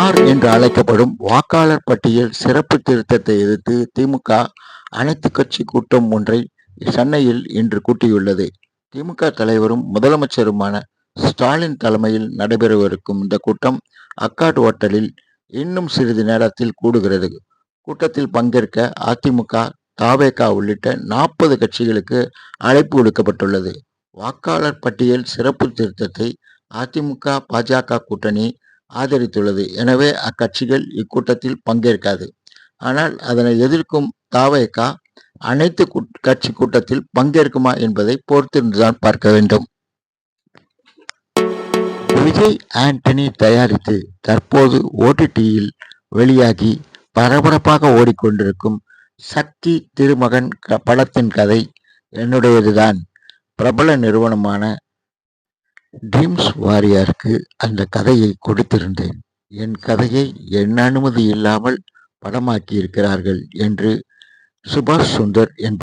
R என்று அழைக்கப்படும் வாக்காளர் பட்டியல் சிறப்பு திருத்தத்தை எதிர்த்து திமுக அனைத்து கட்சி கூட்டம் ஒன்றை சென்னையில் இன்று கூட்டியுள்ளது. திமுக தலைவரும் முதலமைச்சருமான ஸ்டாலின் தலைமையில் நடைபெறவிருக்கும் இந்த கூட்டம் அக்காட் ஓட்டலில் இன்னும் சிறிது நேரத்தில் கூடுகிறது. கூட்டத்தில் பங்கேற்க அதிமுக தாவேகா உள்ளிட்ட நாற்பது கட்சிகளுக்கு அழைப்பு விடுக்கப்பட்டுள்ளது. வாக்காளர் பட்டியல் சிறப்பு திருத்தத்தை அதிமுக பாஜக கூட்டணி ஆதரித்துள்ளது. எனவே அக்கட்சிகள் இக்கூட்டத்தில் பங்கேற்காது. ஆனால் அதனை எதிர்க்கும் தாவேகா அனைத்து கட்சி கூட்டத்தில் பங்கேற்குமா என்பதை பொறுத்திருந்துதான் பார்க்க வேண்டும். விஜய் ஆண்டனி தயாரித்து தற்போது ஓடிடியில் வெளியாகி பரபரப்பாக ஓடிக்கொண்டிருக்கும் சக்தி திருமகன் படத்தின் கதை என்னுடையதுதான். பிரபல நிறுவனமான ட்ரீம்ஸ் வாரியாருக்கு அந்த கதையை கொடுத்திருந்தேன். என் கதையை என் அனுமதி இல்லாமல் படமாக்கி இருக்கிறார்கள் என்று சுபாஷ் சுந்தர் என்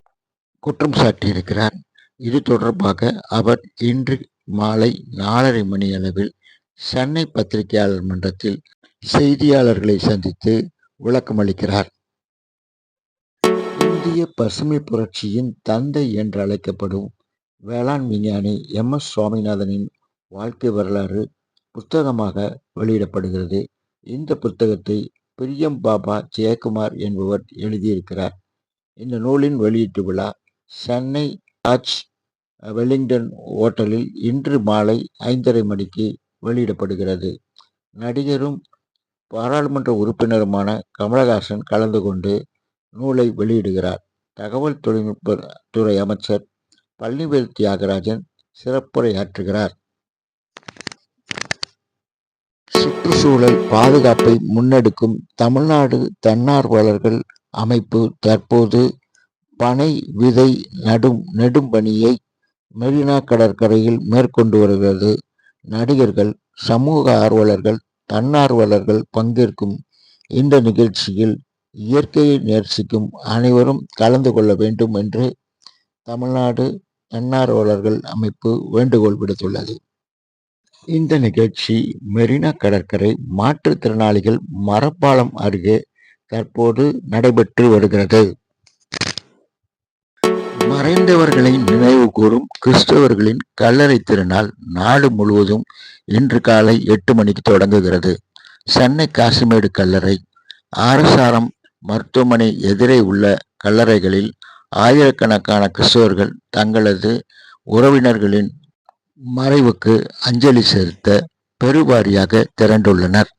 குற்றம் சாட்டியிருக்கிறார். இது தொடர்பாக அவர் இன்று மாலை நாலரை மணி அளவில் சென்னை பத்திரிகையாளர் மன்றத்தில் செய்தியாளர்களை சந்தித்து விளக்கமளிக்கிறார் இந்திய பசுமை புரட்சியின் தந்தை என்று அழைக்கப்படும் வேளாண் விஞ்ஞானி எம் எஸ் சுவாமிநாதனின் வாழ்க்கை வரலாறு புத்தகமாக வெளியிடப்படுகிறது. இந்த புத்தகத்தை பிரியம் பாபா ஜெயக்குமார் என்பவர் எழுதியிருக்கிறார். இந்த நூலின் வெளியீட்டு விழா சென்னை ராஜ் வெலிங்டன் ஓட்டலில் இன்று மாலை ஐந்தரை மணிக்கு வெளியிடப்படுகிறது. நடிகரும் பாராளுமன்ற உறுப்பினருமான கமலஹாசன் கலந்து கொண்டு நூலை வெளியிடுகிறார். தகவல் தொழில்நுட்ப துறை அமைச்சர் பழனிவேல் தியாகராஜன் சிறப்புரையாற்றுகிறார். சுற்றுச்சூழல் பாதுகாப்பை முன்னெடுக்கும் தமிழ்நாடு தன்னார்வலர்கள் அமைப்பு தற்போது பனை விதை நடும் நெடும் பணியை மெரினா கடற்கரையில் மேற்கொண்டு வருகிறது. நடிகர்கள் சமூக ஆர்வலர்கள் தன்னார்வலர்கள் பங்கேற்கும் இந்த நிகழ்ச்சியில் இயற்கையை நேர்சிக்கும் அனைவரும் கலந்து கொள்ள வேண்டும் என்று தமிழ்நாடு தன்னார்வலர்கள் அமைப்பு வேண்டுகோள் விடுத்துள்ளது. இந்த நிகழ்ச்சி மெரினா கடற்கரை மாற்றுத்திறனாளிகள் மரப்பாலம் அருகே தற்போது நடைபெற்று வருகிறது. மறைந்தவர்களை நினைவு கூறும் கிறிஸ்தவர்களின் கல்லறை திருநாள் நாடு முழுவதும் இன்று காலை எட்டு மணிக்கு தொடங்குகிறது. சென்னை காசிமேடு கல்லறை ஆரசாரம் மருத்துவமனை எதிரே உள்ள கல்லறைகளில் ஆயிரக்கணக்கான கிறிஸ்தவர்கள் தங்களது உறவினர்களின் மறைவுக்கு அஞ்சலி செலுத்த பெருவாரியாக திரண்டுள்ளனர்.